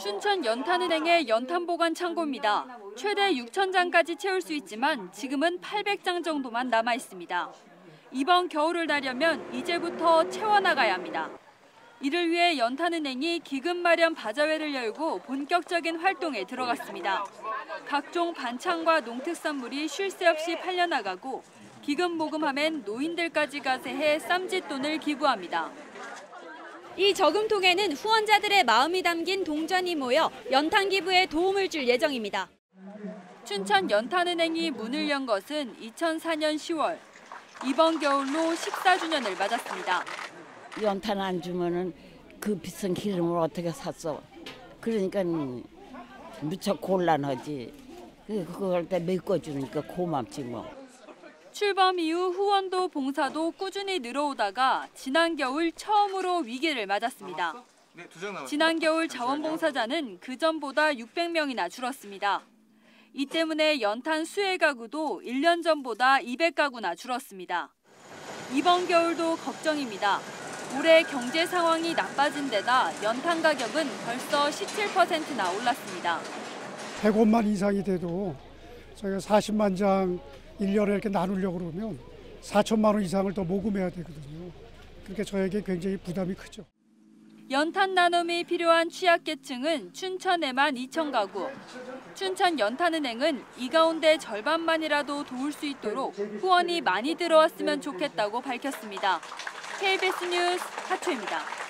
춘천 연탄은행의 연탄 보관 창고입니다. 최대 6천 장까지 채울 수 있지만 지금은 800장 정도만 남아 있습니다. 이번 겨울을 나려면 이제부터 채워나가야 합니다. 이를 위해 연탄은행이 기금 마련 바자회를 열고 본격적인 활동에 들어갔습니다. 각종 반찬과 농특산물이 쉴 새 없이 팔려나가고 기금 모금함엔 노인들까지 가세해 쌈짓돈을 기부합니다. 이 저금통에는 후원자들의 마음이 담긴 동전이 모여 연탄 기부에 도움을 줄 예정입니다. 춘천 연탄은행이 문을 연 것은 2004년 10월. 이번 겨울로 14주년을 맞았습니다. 연탄 안 주면은 그 비싼 기름을 어떻게 샀어? 그러니까 무척 곤란하지. 그- 그걸 때 메꿔주니까 고맙지 뭐. 출범 이후 후원도 봉사도 꾸준히 늘어오다가 지난 겨울 처음으로 위기를 맞았습니다. 네, 두장 남았습니다. 지난 겨울 자원봉사자는 그 전보다 600명이나 줄었습니다. 이 때문에 연탄 수혜 가구도 1년 전보다 200가구나 줄었습니다. 이번 겨울도 걱정입니다. 올해 경제 상황이 나빠진 데다 연탄 가격은 벌써 17%나 올랐습니다. 100원만 이상이 돼도 저희가 40만 장 1년에 이렇게 나누려고 그러면 4천만 원 이상을 더 모금해야 되거든요. 그러니까 저에게 굉장히 부담이 크죠. 연탄 나눔이 필요한 취약계층은 춘천에만 2천 가구. 춘천 연탄은행은 이 가운데 절반만이라도 도울 수 있도록 후원이 많이 들어왔으면 좋겠다고 밝혔습니다. KBS 뉴스 하초입니다.